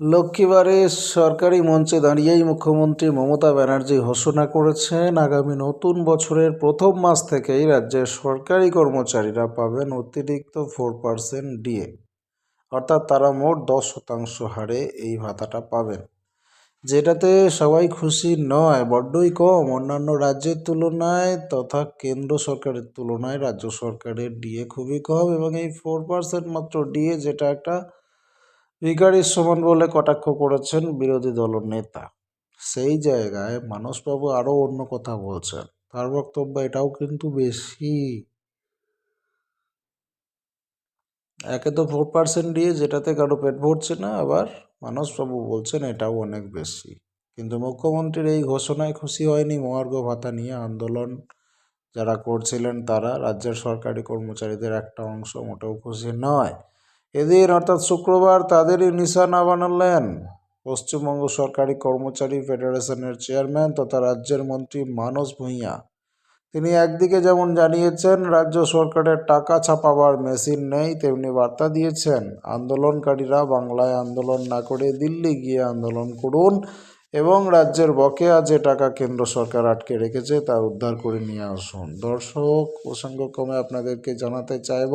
লক্ষ্মীবারে সরকারি মঞ্চে দাঁড়িয়েই মুখ্যমন্ত্রী মমতা ব্যানার্জি ঘোষণা করেছেন, আগামী নতুন বছরের প্রথম মাস থেকেই রাজ্যের সরকারি কর্মচারীরা পাবেন অতিরিক্ত ফোর পার্সেন্ট ডিএ। অর্থাৎ তারা মোট দশ শতাংশ হারে এই ভাতাটা পাবেন। যেটাতে সবাই খুশি নয়, বড্ডই কম। অন্যান্য রাজ্যের তুলনায় তথা কেন্দ্র সরকারের তুলনায় রাজ্য সরকারের ডিএ খুবই কম এবং এই ফোর পার্সেন্ট মাত্র ডিএ যেটা একটা ভিখারির সমান বলে কটাক্ষ করেছেন বিরোধী দলনেতা সেই জায়গায় মানসবাবু আরও অন্য কথা বলছেন। তার বক্তব্য এটাও কিন্তু বেশি। একে তো ফোর পার্সেন্ট দিয়ে যেটাতে কারও পেট ভরছে না, আবার মানসবাবু বলছেন এটাও অনেক বেশি। কিন্তু মুখ্যমন্ত্রীর এই ঘোষণায় খুশি হয়নি মহার্ঘ ভাতা নিয়ে আন্দোলন যারা করছিলেন তারা। রাজ্যের সরকারি কর্মচারীদের একটা অংশ মোটেও খুশি নয়। এদিন অর্থাৎ শুক্রবার তাদেরই নিশানা বানালেন পশ্চিমবঙ্গ সরকারি কর্মচারী ফেডারেশনের চেয়ারম্যান তথা রাজ্যের মন্ত্রী মানস ভূঁইয়া। তিনি একদিকে যেমন জানিয়েছেন, রাজ্য সরকারের টাকা ছাপাবার মেশিন নেই, তেমনি বার্তা দিয়েছেন, আন্দোলনকারীরা বাংলায় আন্দোলন না করে দিল্লি গিয়ে আন্দোলন করুন এবং রাজ্যের বকেয়া যে টাকা কেন্দ্র সরকার আটকে রেখেছে তা উদ্ধার করে নিয়ে আসুন। দর্শক, প্রসঙ্গক্রমে আপনাদেরকে জানাতে চাইব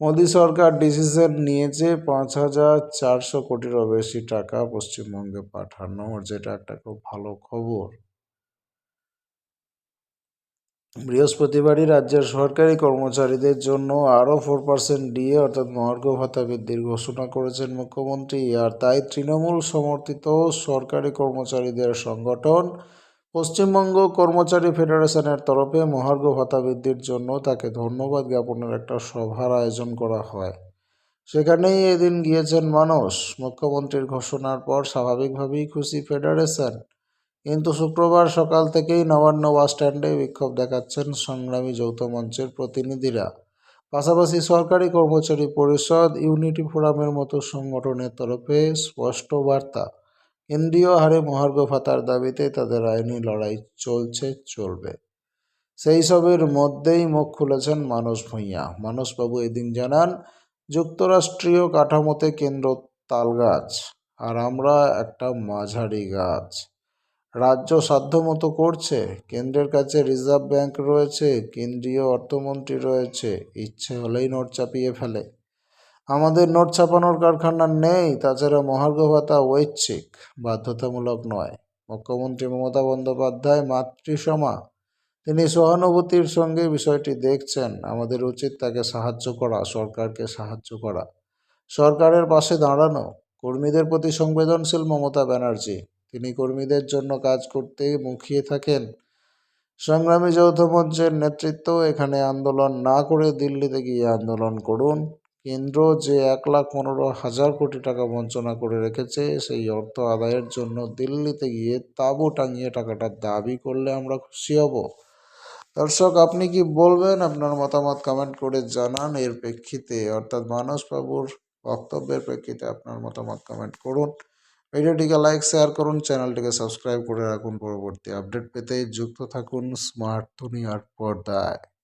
মোদী সরকার ডিসিশন নিয়েছে পাঁচ হাজার চারশো কোটিরও বেশি টাকা পশ্চিমবঙ্গে পাঠানোর যেটা একটা খুব ভালো খবর। বৃহস্পতিবারই রাজ্যের সরকারি কর্মচারীদের জন্য আরও ফোর পার্সেন্ট ডিএ অর্থাৎ মহার্ঘ ভাতা বৃদ্ধির ঘোষণা করেছেন মুখ্যমন্ত্রী। আর তাই তৃণমূল সমর্থিত সরকারি কর্মচারীদের সংগঠন পশ্চিমবঙ্গ কর্মচারী ফেডারেশনের তরফে মহার্ঘ ভাতা বৃদ্ধির জন্য তাকে ধন্যবাদ জ্ঞাপনের একটা সভার আয়োজন করা হয়। সেখানেই এদিন গিয়েছেন মানুষ মুখ্যমন্ত্রীর ঘোষণার পর স্বাভাবিকভাবেই খুশি ফেডারেশন। কিন্তু শুক্রবার সকাল থেকেই নবান্ন বাস স্ট্যান্ডে বিক্ষোভ দেখাচ্ছেন সংগ্রামী যৌথ মঞ্চের প্রতিনিধিরা। পাশাপাশি সরকারি কর্মচারী পরিষদ, ইউনিটি ফোরামের মতো সংগঠনের তরফে স্পষ্ট বার্তা কেন্দ্রীয় হারে মহার্ঘ ভাতার দাবিতে তাদের আইনি লড়াই চলছে, চলবে। সেই সবের মধ্যেই মুখ খুলেছেন মানস ভূঁইয়া। মানসবাবু এদিন জানান, যুক্তরাষ্ট্রীয় কাঠামোতে কেন্দ্র তাল গাছ আর আমরা একটা মাঝারি গাছ। রাজ্য সাধ্যমতো করছে, কেন্দ্রের কাছে রিজার্ভ ব্যাংক রয়েছে, কেন্দ্রীয় অর্থমন্ত্রী রয়েছে, ইচ্ছে হলেই নোট চাপিয়ে ফেলে। আমাদের নোট ছাপানোর কারখানা নেই, তাছাড়া মহার্ঘ ভাতা ঐচ্ছিক, বাধ্যতামূলক নয়। মুখ্যমন্ত্রী মমতা বন্দ্যোপাধ্যায় মাতৃসমা। তিনি সহানুভূতির সঙ্গে বিষয়টি দেখছেন। আমাদের উচিত তাকে সাহায্য করা, সরকারকে সাহায্য করা। সরকারের পাশে দাঁড়ানো। কর্মীদের প্রতি সংবেদনশীল মমতা ব্যানার্জি। তিনি কর্মীদের জন্য কাজ করতে মুখিয়ে থাকেন। সংগ্রামী যৌথ মঞ্চের নেতৃত্ব এখানে আন্দোলন না করে দিল্লিতে গিয়ে আন্দোলন করুন। কেন্দ্র যে এক লাখ পনেরো হাজার কোটি টাকা বঞ্চনা করে রেখেছে, সেই অর্থ আদায়ের জন্য দিল্লিতে গিয়ে তাঁবু টাঙিয়ে টাকাটা দাবি করলে আমরা খুশি হব। দর্শক, আপনি কি বলবেন? আপনার মতামত কমেন্ট করে জানান। এর প্রেক্ষিতে, অর্থাৎ মানসবাবুর বক্তব্যের প্রেক্ষিতে আপনার মতামত কমেন্ট করুন। ভিডিওটিকে লাইক শেয়ার করুন। চ্যানেলটিকে সাবস্ক্রাইব করে রাখুন। পরবর্তী আপডেট পেতে যুক্ত থাকুন স্মার্ট দুনিয়ার পর্দায়।